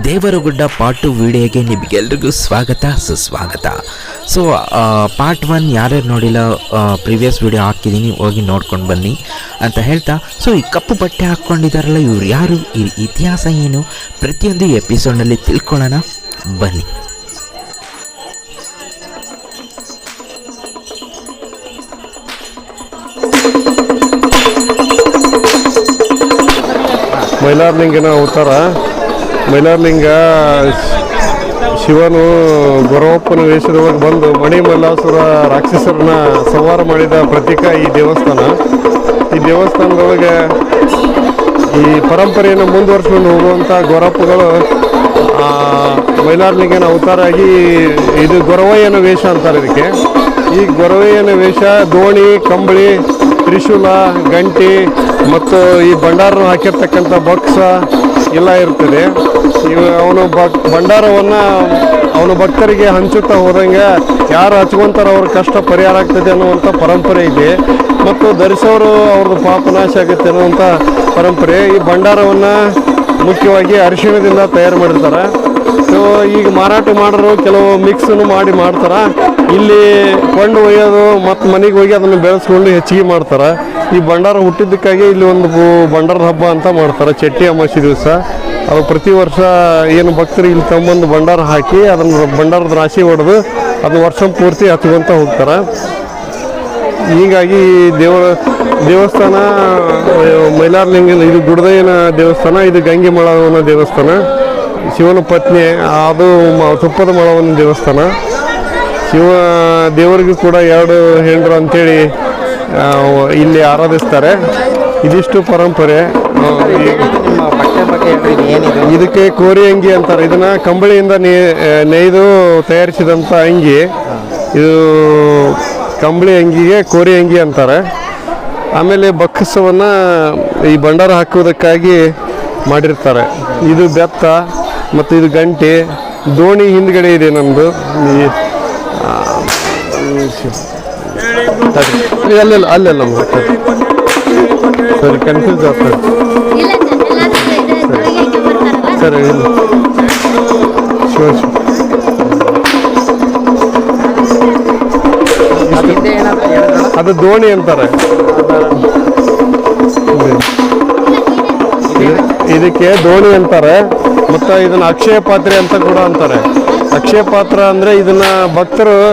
Devaragudda part two ವಿಡಿಯೋಗೆ ನಿಮಗೆಲ್ರಿಗೂ ಸ್ವಾಗತ, ಸುಸ್ವಾಗತ. ಸೊ ಪಾರ್ಟ್ ಒನ್ ಯಾರ್ಯಾರು ನೋಡಿಲ್ಲ ಪ್ರಿವಿಯಸ್ ವಿಡಿಯೋ ಹಾಕಿದ್ದೀನಿ ಹೋಗಿ ನೋಡ್ಕೊಂಡು ಬನ್ನಿ ಅಂತ ಹೇಳ್ತಾ. ಸೊ ಈ ಕಪ್ಪು ಬಟ್ಟೆ ಹಾಕ್ಕೊಂಡಿದ್ದಾರಲ್ಲ ಇವ್ರು ಯಾರು? ಈ ಇತಿಹಾಸ ಏನು? ಪ್ರತಿಯೊಂದು ಎಪಿಸೋಡ್ನಲ್ಲಿ ತಿಳ್ಕೊಳ್ಳೋಣ. ಬನ್ನಿ. ಮೈಲಾರಲಿಂಗನ ಅವತಾರ. ಮೈಲಾರಲಿಂಗ, ಶಿವನು ಗೊರವಪ್ಪನ ವೇಷದೊಳಗೆ ಬಂದು ಮಣಿ ಮಲ್ಲಾಸುರ ರಾಕ್ಷಸರನ್ನ ಸಂಹಾರ ಮಾಡಿದ ಪ್ರತೀಕ ಈ ದೇವಸ್ಥಾನ. ಈ ದೇವಸ್ಥಾನದೊಳಗೆ ಈ ಪರಂಪರೆಯನ್ನು ಮುಂದುವರ್ಸ್ಕೊಂಡು ಹೋಗುವಂಥ ಗೊರಪ್ಪಗಳು ಮೈಲಾರ್ಲಿಂಗನ ಅವತಾರ ಆಗಿ ಇದು ಗೊರವಯ್ಯನ ವೇಷ ಅಂತಾರೆ ಇದಕ್ಕೆ. ಈ ಗೊರವಯ್ಯನ ವೇಷ ದೋಣಿ, ಕಂಬಳಿ, ತ್ರಿಶೂಲ, ಗಂಟಿ ಮತ್ತು ಈ ಭಂಡಾರನ ಹಾಕಿರ್ತಕ್ಕಂಥ ಬಕ್ಸ ಎಲ್ಲ ಇರ್ತದೆ. ಇವ ಅವನು ಭಕ್, ಭಂಡಾರವನ್ನು ಅವನು ಭಕ್ತರಿಗೆ ಹಂಚುತ್ತಾ ಹೋದಂಗೆ ಯಾರು ಹಚ್ಕೊಂತಾರ ಅವ್ರ ಕಷ್ಟ ಪರಿಹಾರ ಆಗ್ತದೆ ಅನ್ನುವಂಥ ಪರಂಪರೆ ಇದೆ. ಮತ್ತು ಧರಿಸೋರು ಅವ್ರದ್ದು ಪಾಪನಾಶ ಆಗುತ್ತೆ ಅನ್ನುವಂಥ ಪರಂಪರೆ. ಈ ಭಂಡಾರವನ್ನು ಮುಖ್ಯವಾಗಿ ಅರಿಶಿಣದಿಂದ ತಯಾರು ಮಾಡಿರ್ತಾರೆ. ಸೊ ಈಗ ಮಾರಾಟ ಮಾಡೋರು, ಕೆಲವು ಮಿಕ್ಸನ್ನು ಮಾಡಿ ಮಾಡ್ತಾರೆ. ಇಲ್ಲಿ ಕೊಂಡು ಒಯ್ಯೋದು ಮತ್ತು ಮನೆಗೆ ಹೋಗಿ ಅದನ್ನು ಬೆಳೆಸ್ಕೊಂಡು ಹೆಚ್ಚಿಗೆ ಮಾಡ್ತಾರೆ. ಈ ಭಂಡಾರ ಹುಟ್ಟಿದ್ದಕ್ಕಾಗಿ ಇಲ್ಲಿ ಒಂದು ಭಂಡಾರದ ಹಬ್ಬ ಅಂತ ಮಾಡ್ತಾರೆ. ಚಟ್ಟಿ ಅಮಾಸಿ ದಿವಸ. ಅದು ಪ್ರತಿ ವರ್ಷ ಏನು ಭಕ್ತರು ಇಲ್ಲಿ ತಂಬಂದು ಭಂಡಾರ ಹಾಕಿ ಅದನ್ನು ಭಂಡಾರದ ರಾಶಿ ಹೊಡೆದು ಅದು ವರ್ಷ ಪೂರ್ತಿ ಹತ್ಕೊಂತ ಹೋಗ್ತಾರೆ. ಹೀಗಾಗಿ ದೇವ, ದೇವಸ್ಥಾನ ಮೈಲಾರಲಿಂಗನ ಇದು ಗುಡದಯ್ಯನ ದೇವಸ್ಥಾನ, ಇದು ಗಂಗೆ ಮಳವನ ದೇವಸ್ಥಾನ. ಶಿವನ ಪತ್ನಿ, ಅದು ಮ- ತುಪ್ಪದ ಮಳವನ ದೇವಸ್ಥಾನ. ಶಿವ, ದೇವರಿಗೂ ಕೂಡ ಎರಡು ಹೆಂಡ್ರು ಅಂಥೇಳಿ ಇಲ್ಲಿ ಆರಾಧಿಸ್ತಾರೆ. ಇದಿಷ್ಟು ಪರಂಪರೆ. ಇದಕ್ಕೆ ಕೋರಿ ಅಂಗಿ ಅಂತಾರೆ. ಇದನ್ನ ಕಂಬಳಿಯಿಂದ ನೇಯ್ದು ತಯಾರಿಸಿದಂಥ ಅಂಗಿ. ಇದು ಕಂಬಳಿ ಅಂಗಿಗೆ ಕೋರಿ ಅಂಗಿ ಅಂತಾರೆ. ಆಮೇಲೆ ಬಕ್ಕಸವನ್ನು ಈ ಭಂಡಾರ ಹಾಕುವುದಕ್ಕಾಗಿ ಮಾಡಿರ್ತಾರೆ. ಇದು ಬೆತ್ತ. ಮತ್ತು ಇದು ಗಂಟೆ ದೋಣಿ ಹಿಂದ್ಗಡೆ ಇದೆ ನಮ್ಮದು ಅಲ್ಲೆಲ್ಲ ಅಲ್ಲೆಲ್ಲ. ಸರಿ ಕನ್ಫ್ಯೂಸ್ ಆಗ್ತದೆ. ಸರಿ ಇಲ್ಲ. ಏನಾದ್ರು ಹೇಳಿದ್ರಲ್ಲ ಅದು ದೋಣಿ ಅಂತಾರೆ. ಇದಕ್ಕೆ ದೋಣಿ ಅಂತಾರೆ, ಮತ್ತು ಇದನ್ನು ಅಕ್ಷಯ ಪಾತ್ರೆ ಅಂತ ಕೂಡ ಅಂತಾರೆ. ಅಕ್ಷಯ ಪಾತ್ರ ಅಂದರೆ ಇದನ್ನು ಭಕ್ತರು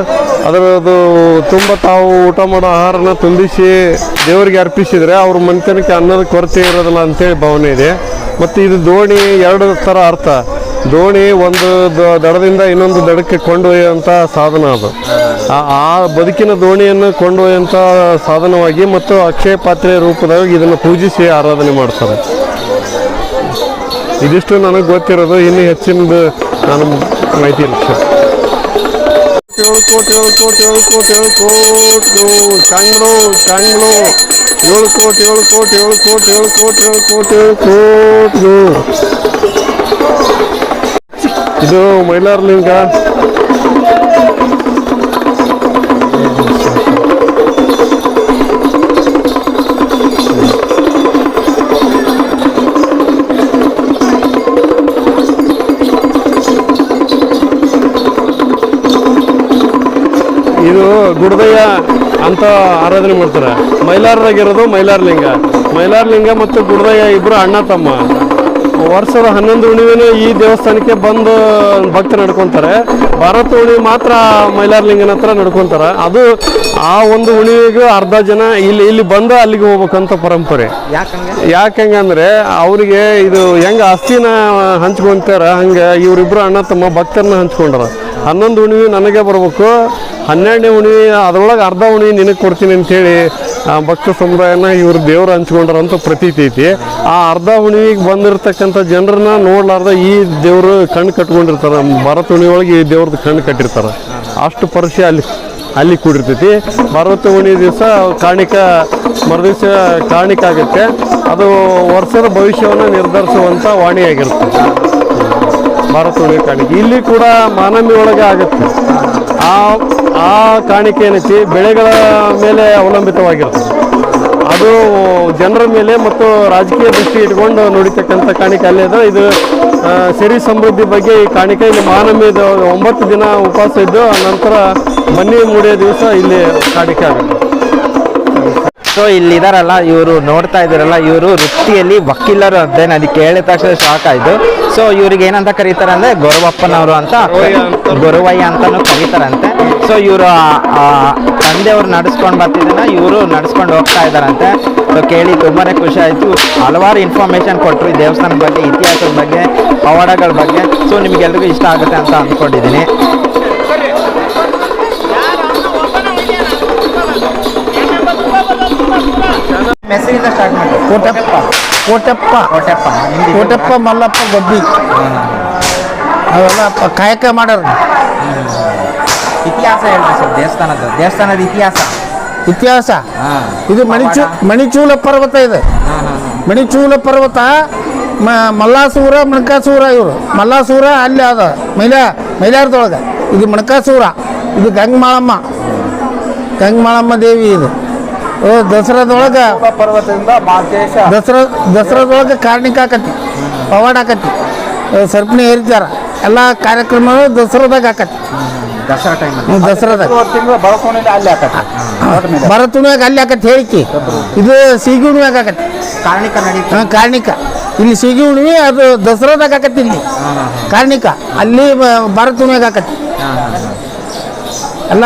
ಅದರದ್ದು ತುಂಬ ತಾವು ಊಟ ಮಾಡೋ ಆಹಾರನ ತುಂಬಿಸಿ ದೇವರಿಗೆ ಅರ್ಪಿಸಿದರೆ ಅವ್ರ ಮನೆತನಕ್ಕೆ ಅನ್ನದ ಕೊರತೆ ಇರೋದಿಲ್ಲ ಅಂತೇಳಿ ಭಾವನೆ ಇದೆ. ಮತ್ತು ಇದು ದೋಣಿ ಎರಡು ಥರ ಅರ್ಥ. ದೋಣಿ ಒಂದು ದಡದಿಂದ ಇನ್ನೊಂದು ದಡಕ್ಕೆ ಕೊಂಡೊಯ್ಯುವಂಥ ಸಾಧನ ಅದು. ಆ- ಬದುಕಿನ ದೋಣಿಯನ್ನು ಕೊಂಡೊಯ್ಯುವಂಥ ಸಾಧನವಾಗಿ ಮತ್ತು ಅಕ್ಷಯ ಪಾತ್ರೆ ರೂಪದಾಗ ಇದನ್ನು ಪೂಜಿಸಿ ಆರಾಧನೆ ಮಾಡ್ತಾರೆ. ಇದಿಷ್ಟು ನನಗೆ ಗೊತ್ತಿರೋದು ಇನ್ನು ಹೆಚ್ಚಿನದು ನಾನು ಮಾಹಿತಿ ಇಲ್ಲ ಸರ್ ಏಳು ಕೋಟಿ ಏಳು ಕೋಟಿ ಏಳು ಕೋಟಿ ಏಳು ಕೋಟಿ ಚಾಂಗ್ಳು ಚಾಂಗ್ಳು ಏಳು ಕೋಟಿ ಏಳು ಕೋಟಿ ಏಳು ಕೋಟಿ ಏಳು ಕೋಟಿ ಏಳು ಕೋಟಿ ಏಳು ಕೋಟಿ ಇದು ಮೈಲಾರಲಿಂಗ ಇದು ಗುಡದಯ್ಯ ಅಂತ ಆರಾಧನೆ ಮಾಡ್ತಾರೆ. ಮೈಲಾರರಾಗಿರೋದು ಮೈಲಾರಲಿಂಗ. ಮೈಲಾರಲಿಂಗ ಮತ್ತು ಗುಡದಯ್ಯ ಇಬ್ಬರು ಅಣ್ಣ ತಮ್ಮ. ವರ್ಷದ ಹನ್ನೊಂದು ಹುಣ್ಣಿಮೆನೂ ಈ ದೇವಸ್ಥಾನಕ್ಕೆ ಬಂದು ಭಕ್ತ ನಡ್ಕೊತಾರೆ. ಭಾರತ ಹುಣ್ಣಿಮೆ ಮಾತ್ರ ಮೈಲಾರಲಿಂಗನ ಹತ್ರ ನಡ್ಕೊತಾರೆ. ಅದು ಆ ಒಂದು ಹುಣ್ಣಿಮೆಗೂ ಅರ್ಧ ಜನ ಇಲ್ಲಿ ಇಲ್ಲಿ ಬಂದು ಅಲ್ಲಿಗೆ ಹೋಗ್ಬೇಕಂತ ಪರಂಪರೆ. ಯಾಕಂಗೆ? ಯಾಕಂಗಂದ್ರೆ ಅವರಿಗೆ ಇದು ಹೆಂಗ ಆಸ್ತಿನ ಹಂಚ್ಕೊಂತಾರ ಹಂಗೆ ಇವರಿಬ್ರು ಅಣ್ಣ ತಮ್ಮ ಭಕ್ತರನ್ನ ಹಂಚ್ಕೊಂಡಾರ. ಹನ್ನೊಂದು ಹುಣ್ಣಿಮೆ ನನಗೆ ಬರ್ಬೇಕು ಹನ್ನೆರಡನೇ ಹುಣ್ಣಿಮೆ, ಅದರೊಳಗೆ ಅರ್ಧ ಹುಣ್ಣಿಮೆ ನಿನಗೆ ಕೊಡ್ತೀನಿ ಅಂತೇಳಿ ಭಕ್ತ ಸಮುದಾಯನ ಇವ್ರು ದೇವರು ಹಂಚ್ಕೊಂಡ್ರಂತ ಪ್ರತೀತಿ ಐತಿ. ಆ ಅರ್ಧ ಹುಣ್ಣಿಮೆಗೆ ಬಂದಿರತಕ್ಕಂಥ ಜನರನ್ನ ನೋಡ್ಲಾರ್ದ ಈ ದೇವರು ಕಣ್ಣು ಕಟ್ಕೊಂಡಿರ್ತಾರೆ. ಭರತ ಉಣಿ ಒಳಗೆ ಈ ದೇವ್ರದ್ದು ಕಣ್ಣು ಕಟ್ಟಿರ್ತಾರೆ. ಅಷ್ಟು ಪರಿಚಯ ಅಲ್ಲಿ ಅಲ್ಲಿ ಕೂಡಿರ್ತೈತಿ. ಭರತ ಉಣಿ ದಿವಸ ಕಾಣಿಕ, ಮರುದಿವಸ ಕಾಣಿಕ ಆಗುತ್ತೆ. ಅದು ವರ್ಷದ ಭವಿಷ್ಯವನ್ನು ನಿರ್ಧರಿಸುವಂಥ ವಾಣಿಯಾಗಿರುತ್ತೆ ಭಾರತ ಕಾಣಿಕೆ. ಇಲ್ಲಿ ಕೂಡ ಮಾನವಿಯೊಳಗೆ ಒಳಗೆ ಆಗುತ್ತೆ. ಆ ಆ ಕಾಣಿಕೆ ಏನೈತಿ ಬೆಳೆಗಳ ಮೇಲೆ ಅವಲಂಬಿತವಾಗಿರ್ತದೆ ಅದು ಜನರ ಮೇಲೆ ಮತ್ತು ರಾಜಕೀಯ ದೃಷ್ಟಿ ಇಟ್ಕೊಂಡು ನೋಡಿತಕ್ಕಂಥ ಕಾಣಿಕೆ ಅಲ್ಲೇ ಅದು ಇದು ಸಿರಿ ಸಮೃದ್ಧಿ ಬಗ್ಗೆ ಈ ಕಾಣಿಕೆ ಇಲ್ಲಿ ಮಹಾನವಮಿ ಒಂಬತ್ತು ದಿನ ಉಪವಾಸ ಇದ್ದು ನಂತರ ಮನೆ ಮೂಡಿಯ ದಿವಸ ಇಲ್ಲಿ ಕಾಣಿಕೆ ಆಗುತ್ತೆ. ಸೊ ಇಲ್ಲಿದಾರಲ್ಲ ಇವರು ನೋಡ್ತಾ ಇದ್ದಾರಲ್ಲ ಇವರು ವೃತ್ತಿಯಲ್ಲಿ ವಕೀಲರು ಅಂತೆ ಅದಕ್ಕೆ ಹೇಳಿದ ತಕ್ಷಣ ಶಾಕ್ ಆಯಿತು. ಸೊ ಇವ್ರಿಗೆ ಏನಂತ ಕರೀತಾರೆ ಅಂದ್ರೆ ಗೌರವಪ್ಪನವರು ಅಂತ ಗೌರವಯ್ಯ ಅಂತ. ಗೊರವಯ್ಯ ಅಂತಾನು ಕರೀತಾರಂತೆ. ಸೊ ಇವರು ತಂದೆಯವ್ರು ನಡೆಸ್ಕೊಂಡು ಬರ್ತಿದ್ದನ್ನ ಇವರು ನಡೆಸ್ಕೊಂಡು ಹೋಗ್ತಾ ಇದ್ದಾರಂತೆ. ಸೊ ಕೇಳಿ ತುಂಬಾ ಖುಷಿ ಆಯಿತು. ಹಲವಾರು ಇನ್ಫಾರ್ಮೇಶನ್ ಕೊಟ್ಟರು ಈ ದೇವಸ್ಥಾನದ ಬಗ್ಗೆ ಇತಿಹಾಸದ ಬಗ್ಗೆ ಪವಾಡಗಳ ಬಗ್ಗೆ. ಸೊ ನಿಮ್ಗೆಲ್ರಿಗೂ ಇಷ್ಟ ಆಗುತ್ತೆ ಅಂತ ಅಂದ್ಕೊಂಡಿದ್ದೀನಿ ಮೆಸೇಜಿಂದ ಸ್ಟಾರ್ಟ್ ಮಾಡಿ. ಕೋಟಪ್ಪ. ಕೋಟಪ್ಪ. ಕೋಟೆಪ್ಪ ಕೋಟಪ್ಪ ಮಲ್ಲಪ್ಪ ಗೊಬ್ಬಿ. ಅವೆಲ್ಲ ಕಾಯಕ ಮಾಡೋರು. ಇತಿಹಾಸ ಹೇಳ್ರಿ ಸರ್ ದೇವಸ್ಥಾನದ ದೇವಸ್ಥಾನದ ಇತಿಹಾಸ. ಇತಿಹಾಸ? ಹಾ. ಇದು ಮಣಿಚೂ ಮಣಿಚೂಲ ಪರ್ವತ ಇದೆ. ಮಣಿಚೂಲ ಪರ್ವತ ಮ ಮಲ್ಲಾಸೂರ ಮಣಕಾಸೂರ ಇವರು. ಮಲ್ಲಾಸೂರ ಅಲ್ಲಿ ಅದ ಮೈಲಾ ಮೈಲಾರದೊಳಗೆ. ಇದು ಮಣಕಾಸೂರ ಇದು ಗಂಗಮಾಳಮ್ಮ. ಗಂಗಮಾಳಮ್ಮ ದೇವಿ ಇದು. ಓ ದಸರಾದೊಳಗೆ ಪರ್ವತದಿಂದ ದಸರಾ ದಸರಾದೊಳಗೆ ಕಾರ್ಣಿಕ ಆಕತಿ ಪವಾಡ ಆಕತಿ. ಅಹ್ ಸರ್ಪಣಿ ಏರಿತಾರ ಎಲ್ಲ ಕಾರ್ಯಕ್ರಮಗಳು ದಸರಾದಾಗ ಆಕತಿ. ದಸರಾ ಟೈಮ್ ದಸರಾದ ಅಲ್ಲಿ ಹಾಕತ್ತೆ. ಅಲ್ಲಿ ಹೇಳಿಕೆ. ಇದು ಸೀಗಿ ಹುಣ್ಣಿಮ್ಯಾಗ ಆಕತಿ ಕಾರ್ಣಿಕ ನಡೀತು. ಹಾಂ ಕಾರ್ಣಿಕ. ಇಲ್ಲಿ ಸೀಗಿ ಹುಣ್ಣಿಮೆ ಅದು ದಸರಾದಾಗ ಆಕತಿ ಇಲ್ಲಿ. ಕಾರ್ಣಿಕ. ಅಲ್ಲಿ ಭರತ ಹುಣ್ಣಿಮ್ಯಾಗ ಆಕತಿ ಎಲ್ಲ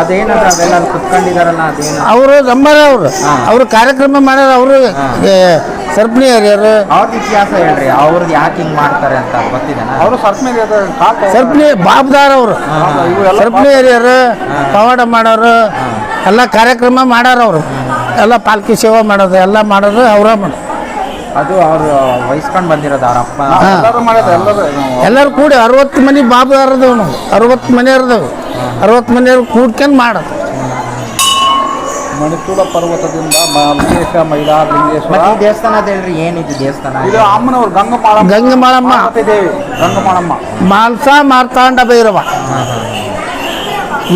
ಅದೇನಾರ ಅದೆಲ್ಲ ಕುತ್ಕೊಂಡಿದಾರಲ್ಲ ಅದೇನು? ಅವರು ನಮ್ಮರ ಅವರು ಅವರು ಕಾರ್ಯಕ್ರಮ ಮಾಡ್ಯಾರ ಅವರು ಸರ್ಪಣಿ ಏರಿಯರು ಅವ್ರದ್ದು ಇತಿಹಾಸ ಹೇಳ್ರಿ ಅವ್ರದ್ದು ಯಾಕೆ ಹಿಂಗ್ ಮಾಡ್ತಾರೆ ಅಂತ ಗೊತ್ತಿದೆ ಅವರು ಸರ್ಪಣಿ ಬಾಬ್ದಾರ್ ಅವರು. ಸರ್ಪಣಿ ಹರಿಯರು ಪವಾಡ ಮಾಡೋರು ಎಲ್ಲ ಕಾರ್ಯಕ್ರಮ ಮಾಡಾರ ಅವರು. ಎಲ್ಲ ಪಾಲ್ಕಿ ಸೇವೆ ಮಾಡೋದು ಎಲ್ಲ ಮಾಡೋದು ಅವರ ಮಾಡೋದು ಅದು ಅವರು ವಹಿಸ್ಕೊಂಡು ಬಂದಿರೋದು ಅವ್ರ ಅಪ್ಪ. ಎಲ್ಲರೂ ಕೂಡಿ ಅರವತ್ತು ಮನೆ ಬಾಬ್ದಾರ್ ಅದಾವ ನಾವು. ಅರವತ್ತು ಮನೆ ಅದಾವೆ ಅರವತ್ತು ಮನೆಯವ್ರು ಕೂಡ್ಕೊಂಡು ಮಾಡೋದು. ಮಣಿಚೂಡ ಪರ್ವತದಿಂದ ಮಲ್ಲೇಶ ಮೈಲಾರಲಿಂಗೇಶ್ವರ. ಮತ್ತೆ ಈ ದೇವಸ್ಥಾನದ ಹೇಳ್ರಿ ಏನಿದು ದೇವಸ್ಥಾನ? ಇದು ಅಮ್ಮನವ್ರು ಗಂಗಮಾಳಮ್ಮ. ಗಂಗಮಾಳಮ್ಮ. ಪಾರ್ವತಿ ದೇವಿ ಗಂಗಮಾಳಮ್ಮ. ಮಾಲ್ಸ ಮಾರ್ತಾಂಡ ಭೈರವ.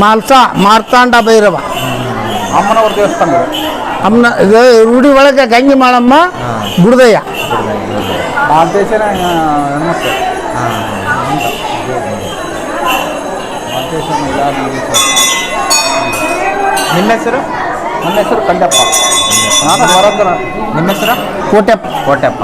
ಮಾಲ್ಸಾ ಮಾರ್ತಾಂಡ ಭೈರವ. ಅಮ್ಮನವ್ರ ದೇವಸ್ಥಾನ ಇದು. ಅಮ್ಮನ ಇದು ರೂಢಿ ಒಳಗೆ ಗಂಗಿ ಮಾಳಮ್ಮ ಗುಡ್ದಯ್ಯ ಮಾದೇಶನ ಹೆಣ್ಮಕ್ಳು ಮಾದೇಶ ಮೈಲಾರಲಿಂಗೇಶ್ವರ. ನಿಮ್ಮ ಹೆಸರು? ನನ್ನ ಹೆಸರು ಕಂಡಪ್ಪ. ನಾನು ಬರೋದ್ರ ನಿಮ್ಮ ಹೆಸರು? ಕೋಟೆಪ್ಪ. ಕೋಟೆಪ್ಪ.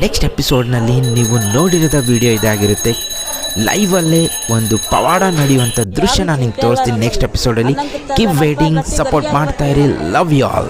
ನೆಕ್ಸ್ಟ್ ಎಪಿಸೋಡ್ನಲ್ಲಿ ನೀವು ನೋಡಿರದ ವಿಡಿಯೋ ಇದಾಗಿರುತ್ತೆ. ಲೈವಲ್ಲೇ ಒಂದು ಪವಾಡ ನಡೆಯುವಂಥ ದೃಶ್ಯ ನಾನು ನಿಮ್ಗೆ ತೋರಿಸ್ತೀನಿ. ನೆಕ್ಸ್ಟ್ ಎಪಿಸೋಡಲ್ಲಿ ಕೀಪ್ ವೇಟಿಂಗ್ ಸಪೋರ್ಟ್ ಮಾಡ್ತಾ ಇರಿ. Love you all